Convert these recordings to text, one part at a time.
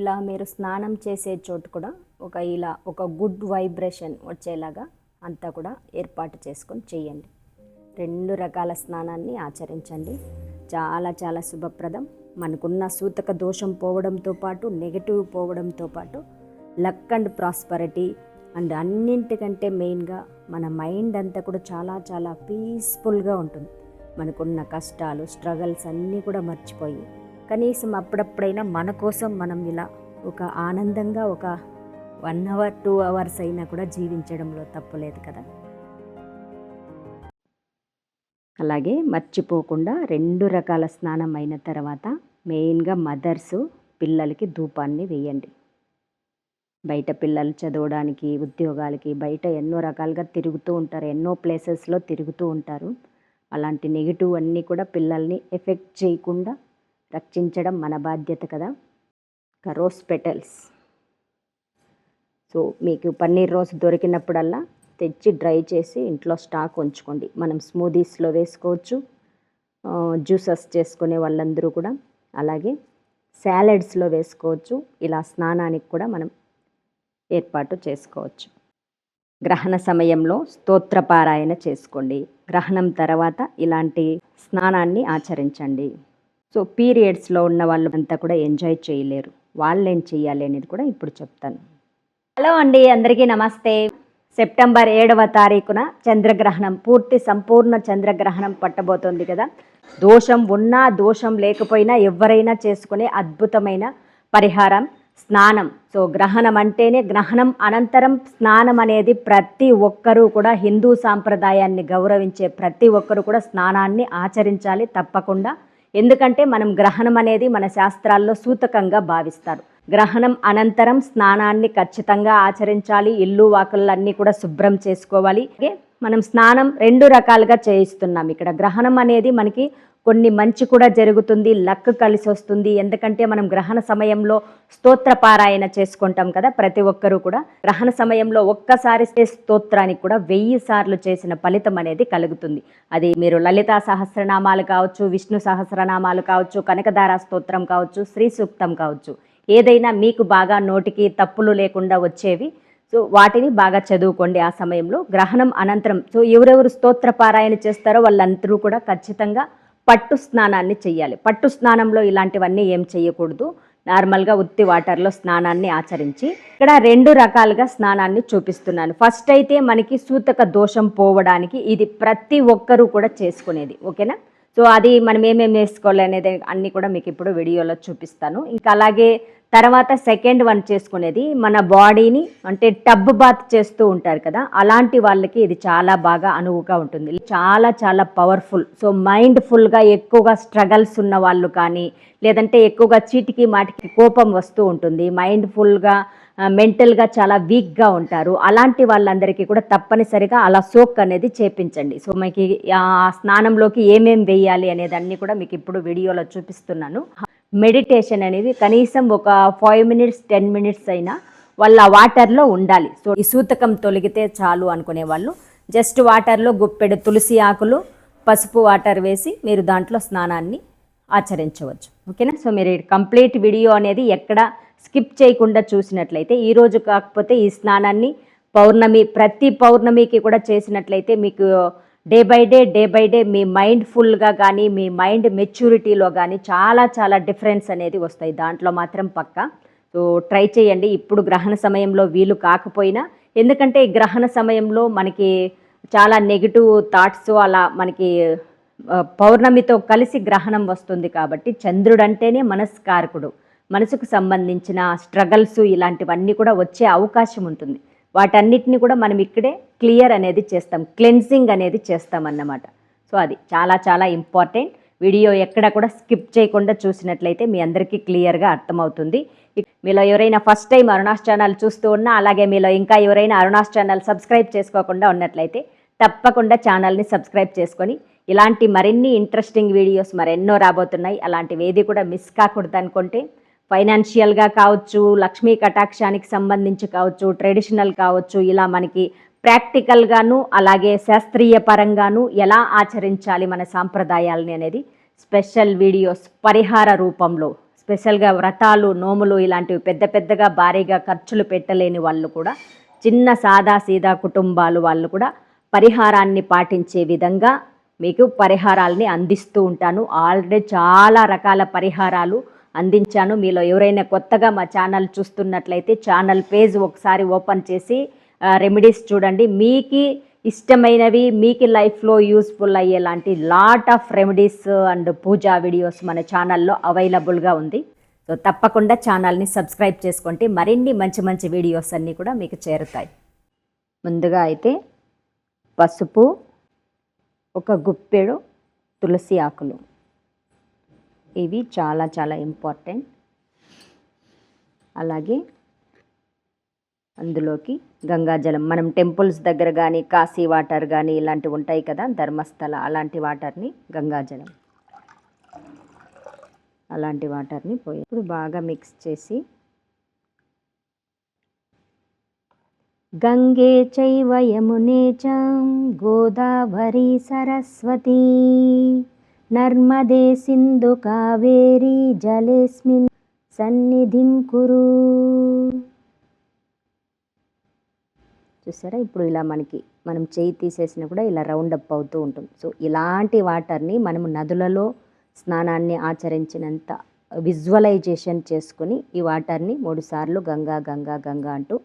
ఇలా మీరు స్నానం చేసే చోటు కూడా ఒక ఇలా ఒక గుడ్ వైబ్రేషన్ వచ్చేలాగా అంతా కూడా ఏర్పాటు చేసుకొని చేయండి. రెండు రకాల స్నానాన్ని ఆచరించండి. చాలా చాలా శుభప్రదం. మనకున్న సూతక దోషం పోవడంతో పాటు నెగటివ్ పోవడంతో పాటు లక్ అండ్ ప్రాస్పరిటీ అండ్ అన్నింటికంటే మెయిన్గా మన మైండ్ అంతా కూడా చాలా చాలా పీస్ఫుల్గా ఉంటుంది. మనకున్న కష్టాలు స్ట్రగల్స్ అన్నీ కూడా మర్చిపోయి కనీసం అప్పుడప్పుడైనా మన కోసం మనం ఇలా ఒక ఆనందంగా ఒక వన్ అవర్ టూ అవర్స్ అయినా కూడా జీవించడంలో తప్పులేదు కదా? అలాగే మర్చిపోకుండా రెండు రకాల స్నానం అయిన తర్వాత మెయిన్గా మదర్స్ పిల్లలకి ధూపాన్ని వేయండి. బయట పిల్లలు చదవడానికి ఉద్యోగాలకి బయట ఎన్నో రకాలుగా తిరుగుతూ ఉంటారు. ఎన్నో ప్లేసెస్లో తిరుగుతూ ఉంటారు. అలాంటి నెగిటివ్ అన్నీ కూడా పిల్లల్ని ఎఫెక్ట్ చేయకుండా రక్షించడం మన బాధ్యత కదా? కరోస్ పెటల్స్. సో మీకు పన్నీర్ రోస్ దొరికినప్పుడల్లా తెచ్చి డ్రై చేసి ఇంట్లో స్టాక్ ఉంచుకోండి. మనం స్మూదీస్లో వేసుకోవచ్చు. జ్యూసెస్ చేసుకునే వాళ్ళందరూ కూడా. అలాగే సాలెడ్స్లో వేసుకోవచ్చు. ఇలా స్నానానికి కూడా మనం ఏర్పాటు చేసుకోవచ్చు. గ్రహణ సమయంలో స్తోత్రపారాయణ చేసుకోండి. గ్రహణం తర్వాత ఇలాంటి స్నానాన్ని ఆచరించండి. సో పీరియడ్స్లో ఉన్న వాళ్ళు అంతా కూడా ఎంజాయ్ చేయలేరు. వాళ్ళు ఏం చేయాలి అనేది కూడా ఇప్పుడు చెప్తాను. హలో అండి అందరికీ నమస్తే. సెప్టెంబర్ ఏడవ తారీఖున చంద్రగ్రహణం పూర్తి సంపూర్ణ చంద్రగ్రహణం పట్టబోతోంది కదా. దోషం ఉన్నా దోషం లేకపోయినా ఎవరైనా చేసుకునే అద్భుతమైన పరిహారం స్నానం. సో గ్రహణం అంటేనే గ్రహణం అనంతరం స్నానం అనేది ప్రతి ఒక్కరూ కూడా హిందూ సాంప్రదాయాన్ని గౌరవించే ప్రతి ఒక్కరూ కూడా స్నానాన్ని ఆచరించాలి తప్పకుండా. ఎందుకంటే మనం గ్రహణం అనేది మన శాస్త్రాల్లో సూతకంగా భావిస్తారు. గ్రహణం అనంతరం స్నానాన్ని ఖచ్చితంగా ఆచరించాలి ఇల్లు వాకులన్నీ కూడా శుభ్రం చేసుకోవాలి. అలాగే మనం స్నానం రెండు రకాలుగా చేయిస్తున్నాం. ఇక్కడ గ్రహణం అనేది మనకి కొన్ని మంచి కూడా జరుగుతుంది లక్ కలిసి వస్తుంది. ఎందుకంటే మనం గ్రహణ సమయంలో స్తోత్ర పారాయణ చేసుకుంటాం కదా ప్రతి ఒక్కరూ కూడా. గ్రహణ సమయంలో ఒక్కసారి స్తోత్రానికి కూడా వెయ్యి సార్లు చేసిన ఫలితం అనేది కలుగుతుంది. అది మీరు లలితా సహస్రనామాలు కావచ్చు విష్ణు సహస్రనామాలు కావచ్చు కనకదార స్తోత్రం కావచ్చు శ్రీ సూక్తం కావచ్చు. ఏదైనా మీకు బాగా నోటికి తప్పులు లేకుండా వచ్చేవి. సో వాటిని బాగా చదువుకోండి ఆ సమయంలో. గ్రహణం అనంతరం. సో ఎవరెవరు స్తోత్ర పారాయణ చేస్తారో వాళ్ళందరూ కూడా ఖచ్చితంగా పట్టు స్నానాన్ని చేయాలి పట్టు స్నానంలో ఇలాంటివన్నీ ఏం చేయకూడదు నార్మల్గా ఉత్తి వాటర్లో స్నానాన్ని ఆచరించి ఇక్కడ రెండు రకాలుగా స్నానాన్ని చూపిస్తున్నాను. ఫస్ట్ అయితే మనకి సూతక దోషం పోవడానికి ఇది ప్రతి ఒక్కరూ కూడా చేసుకునేది. ఓకేనా? సో అది మనం ఏమేమి వేసుకోవాలి అనేది అన్నీ కూడా మీకు ఇప్పుడు వీడియోలో చూపిస్తాను. ఇంకా అలాగే తర్వాత సెకండ్ వన్ చేసుకునేది మన బాడీని అంటే టబ్ బాత్ చేస్తూ ఉంటారు కదా అలాంటి వాళ్ళకి ఇది చాలా బాగా అనువుగా ఉంటుంది. చాలా చాలా పవర్ఫుల్. సో మైండ్ ఫుల్గా ఎక్కువగా స్ట్రగల్స్ ఉన్న వాళ్ళు కానీ లేదంటే ఎక్కువగా చీటికి మాటికి కోపం వస్తూ ఉంటుంది. మైండ్ ఫుల్గా మెంటల్గా చాలా వీక్గా ఉంటారు. అలాంటి వాళ్ళందరికీ కూడా తప్పనిసరిగా అలా సోక్ అనేది చేపించండి. సో మీకు ఆ స్నానంలోకి ఏమేమి వేయాలి అనేది అన్ని కూడా మీకు ఇప్పుడు వీడియోలో చూపిస్తున్నాను. మెడిటేషన్ అనేది కనీసం ఒక ఫైవ్ మినిట్స్ టెన్ మినిట్స్ అయినా వాళ్ళ వాటర్లో ఉండాలి. సో ఈ సూతకం తొలగితే చాలు అనుకునే వాళ్ళు. జస్ట్ వాటర్లో గుప్పెడు తులసి ఆకులు పసుపు వాటర్ వేసి మీరు దాంట్లో స్నానాన్ని ఆచరించవచ్చు. ఓకేనా? సో మీరు కంప్లీట్ వీడియో అనేది ఎక్కడ స్కిప్ చేయకుండా చూసినట్లయితే ఈరోజు కాకపోతే ఈ స్నానాన్ని పౌర్ణమి ప్రతి పౌర్ణమికి కూడా చేసినట్లయితే మీకు day by day day by day me mind ఫుల్గా కానీ మీ మైండ్ మెచ్యూరిటీలో కానీ చాలా చాలా డిఫరెన్స్ అనేది వస్తాయి. దాంట్లో మాత్రం పక్క. సో ట్రై చేయండి. ఇప్పుడు గ్రహణ సమయంలో వీలు కాకపోయినా ఎందుకంటే గ్రహణ సమయంలో మనకి చాలా నెగిటివ్ థాట్స్ అలా మనకి పౌర్ణమితో కలిసి గ్రహణం వస్తుంది కాబట్టి చంద్రుడు అంటేనే మనస్కారకుడు. మనసుకు సంబంధించిన స్ట్రగల్స్ ఇలాంటివన్నీ కూడా వచ్చే అవకాశం ఉంటుంది. వాటన్నిటిని కూడా మనం ఇక్కడే క్లియర్ అనేది చేస్తాం. క్లెన్సింగ్ అనేది చేస్తాం అన్నమాట. సో అది చాలా చాలా ఇంపార్టెంట్. వీడియో ఎక్కడ కూడా స్కిప్ చేయకుండా చూసినట్లయితే మీ అందరికీ క్లియర్గా అర్థమవుతుంది. మీలో ఎవరైనా ఫస్ట్ టైం అరుణాస్ ఛానల్ చూస్తూ ఉన్నా అలాగే మీలో ఇంకా ఎవరైనా అరుణాస్ ఛానల్ సబ్స్క్రైబ్ చేసుకోకుండా ఉన్నట్లయితే తప్పకుండా ఛానల్ని సబ్స్క్రైబ్ చేసుకొని ఇలాంటి మరిన్ని ఇంట్రెస్టింగ్ వీడియోస్ మరెన్నో రాబోతున్నాయి. అలాంటివి ఏది కూడా మిస్ కాకూడదు అనుకుంటే ఫైనాన్షియల్గా కావచ్చు లక్ష్మీ కటాక్షానికి సంబంధించి కావచ్చు ట్రెడిషనల్ కావచ్చు ఇలా మనకి ప్రాక్టికల్గాను అలాగే శాస్త్రీయ పరంగాను ఎలా ఆచరించాలి మన సాంప్రదాయాలని అనేది స్పెషల్ వీడియోస్ పరిహార రూపంలో స్పెషల్గా వ్రతాలు నోములు ఇలాంటివి పెద్ద పెద్దగా భారీగా ఖర్చులు పెట్టలేని వాళ్ళు కూడా చిన్న సాదా సీదా కుటుంబాలు వాళ్ళు కూడా పరిహారాన్ని పాటించే విధంగా మీకు పరిహారాలని అందిస్తూ ఉంటాను. ఆల్రెడీ చాలా రకాల పరిహారాలు అందించాను. మీలో ఎవరైనా కొత్తగా మా ఛానల్ చూస్తున్నట్లయితే ఛానల్ పేజ్ ఒకసారి ఓపెన్ చేసి రెమెడీస్ చూడండి. మీకు ఇష్టమైనవి మీకు లైఫ్లో useful అయ్యేలాంటి lot of remedies and puja videos మన ఛానల్లో అవైలబుల్గా ఉంది. సో తప్పకుండా ఛానల్ని సబ్స్క్రైబ్ చేసుకోండి. మరిన్ని మంచి మంచి వీడియోస్ అన్నీ కూడా మీకు చేరుతాయి. ముందుగా అయితే పసుపు ఒక గుప్పెడు తులసి ఆకులు. ఇవి చాలా చాలా ఇంపార్టెంట్. అలాగే అందులోకి గంగాజలం మనం టెంపుల్స్ దగ్గర కానీ కాశీ వాటర్ కానీ ఇలాంటివి ఉంటాయి కదా ధర్మస్థల అలాంటి వాటర్ని గంగాజలం. అలాంటి వాటర్ని పోయి ఇప్పుడు బాగా మిక్స్ చేసి గంగే చైవ యమునే చ గోదావరి సరస్వతి నర్మదే సింధు కావేరీ జలేస్మిన్ సన్నిధిం కురు. చూసారా? ఇప్పుడు ఇలా మనకి మనం చేయి తీసేసినా కూడా ఇలా రౌండ్ అప్ అవుతూ ఉంటుంది. సో ఇలాంటి వాటర్ని మనము నదులలో స్నానాన్ని ఆచరించినంత విజువలైజేషన్ చేసుకుని ఈ వాటర్ని మూడుసార్లు గంగా గంగా గంగా అంటూ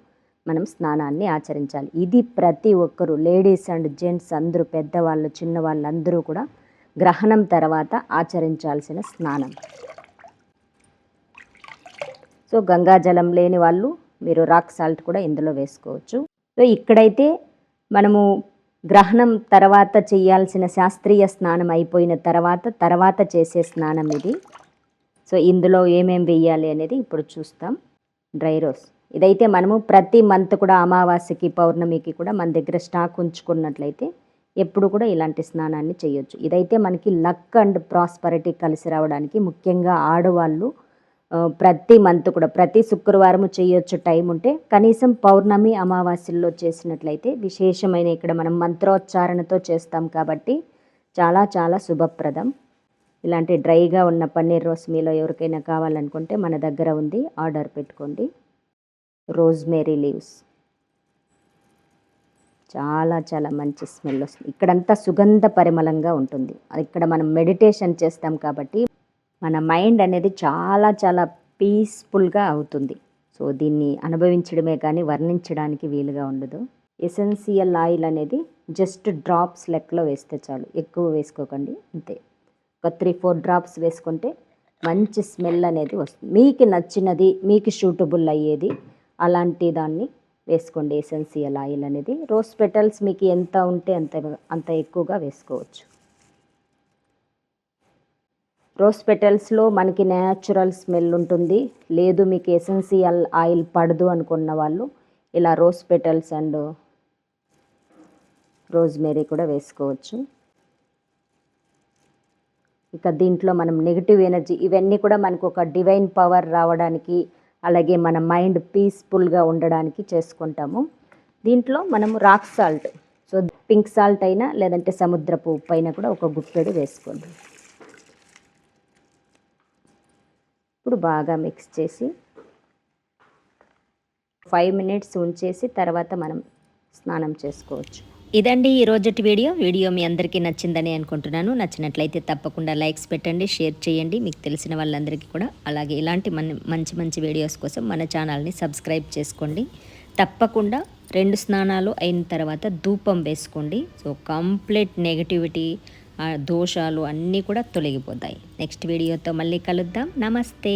మనం స్నానాన్ని ఆచరించాలి. ఇది ప్రతి ఒక్కరూ లేడీస్ అండ్ జెంట్స్ అందరూ పెద్దవాళ్ళు చిన్నవాళ్ళు అందరూ కూడా గ్రహణం తర్వాత ఆచరించాల్సిన స్నానం. సో గంగాజలం లేని వాళ్ళు మీరు రాక్ సాల్ట్ కూడా ఇందులో వేసుకోవచ్చు. సో ఇక్కడైతే మనము గ్రహణం తర్వాత చేయాల్సిన శాస్త్రీయ స్నానం అయిపోయిన తర్వాత తర్వాత చేసే స్నానం ఇది. సో ఇందులో ఏమేం వేయాలి అనేది ఇప్పుడు చూస్తాం. Dry roses. ఇదైతే మనము ప్రతి మంత్ కూడా అమావాస్యకి పౌర్ణమికి కూడా మన దగ్గర స్టాక్ ఉంచుకున్నట్లయితే ఎప్పుడు కూడా ఇలాంటి స్నానాన్ని చేయొచ్చు. ఇదైతే మనకి లక్ అండ్ ప్రాస్పరిటీ కలిసి రావడానికి ముఖ్యంగా ఆడవాళ్ళు ప్రతి మంత్ కూడా ప్రతి శుక్రవారం చేయొచ్చు టైం ఉంటే. కనీసం పౌర్ణమి అమావాస్యల్లో చేసినట్లయితే విశేషమైన ఇక్కడ మనం మంత్రోచ్చారణతో చేస్తాం కాబట్టి చాలా చాలా శుభప్రదం. ఇలాంటి డ్రైగా ఉన్న పన్నీర్ రోస్ మీలో ఎవరికైనా కావాలనుకుంటే మన దగ్గర ఉంది. ఆర్డర్ పెట్టుకోండి. Rosemary leaves. చాలా చాలా మంచి స్మెల్ వస్తుంది. ఇక్కడంతా సుగంధ పరిమళంగా ఉంటుంది. అది ఇక్కడ మనం మెడిటేషన్ చేస్తాం కాబట్టి మన మైండ్ అనేది చాలా చాలా పీస్ఫుల్గా అవుతుంది. సో దీన్ని అనుభవించడమే కానీ వర్ణించడానికి వీలుగా ఉండదు. ఎసెన్షియల్ ఆయిల్ అనేది జస్ట్ డ్రాప్స్ లెక్కలో వేస్తే చాలు. ఎక్కువ వేసుకోకండి. అంతే. ఒక త్రీ ఫోర్ డ్రాప్స్ వేసుకుంటే మంచి స్మెల్ అనేది వస్తుంది. మీకు నచ్చినది మీకు సూటబుల్ అయ్యేది అలాంటి దాన్ని వేసుకోండి ఎసెన్సియల్ ఆయిల్ అనేది. రోజ్ పెటల్స్ మీకు ఎంత ఉంటే అంత అంత ఎక్కువగా వేసుకోవచ్చు. రోజ్ పెటల్స్లో మనకి న్యాచురల్ స్మెల్ ఉంటుంది. లేదు మీకు ఎసెన్సియల్ ఆయిల్ పడదు అనుకున్న వాళ్ళు ఇలా రోజ్ పెటల్స్ అండ్ రోజ్మేరీ కూడా వేసుకోవచ్చు. ఇక దీంట్లో మనం నెగిటివ్ ఎనర్జీ ఇవన్నీ కూడా మనకు ఒక డివైన్ పవర్ రావడానికి అలాగే మన మైండ్ పీస్ఫుల్గా ఉండడానికి చేసుకుంటాము. దీంట్లో మనము rock salt so pink salt అయినా లేదంటే సముద్రపు ఉప్పు అయినా కూడా ఒక గుప్పెడు వేసుకోండి. ఇప్పుడు బాగా మిక్స్ చేసి ఫైవ్ మినిట్స్ ఉంచేసి తర్వాత మనం స్నానం చేసుకోవచ్చు. ఇదండి ఈ వీడియో. వీడియో మీ అందరికీ నచ్చిందని అనుకుంటున్నాను. నచ్చినట్లయితే తప్పకుండా లైక్స్ పెట్టండి షేర్ చేయండి. మీకు తెలిసిన వాళ్ళందరికీ కూడా. అలాగే ఇలాంటి మన మంచి మంచి వీడియోస్ కోసం మన ఛానల్ని సబ్స్క్రైబ్ చేసుకోండి. తప్పకుండా రెండు స్నానాలు అయిన తర్వాత ధూపం వేసుకోండి. సో కంప్లీట్ నెగటివిటీ దోషాలు అన్నీ కూడా తొలగిపోతాయి. నెక్స్ట్ వీడియోతో మళ్ళీ కలుద్దాం. నమస్తే.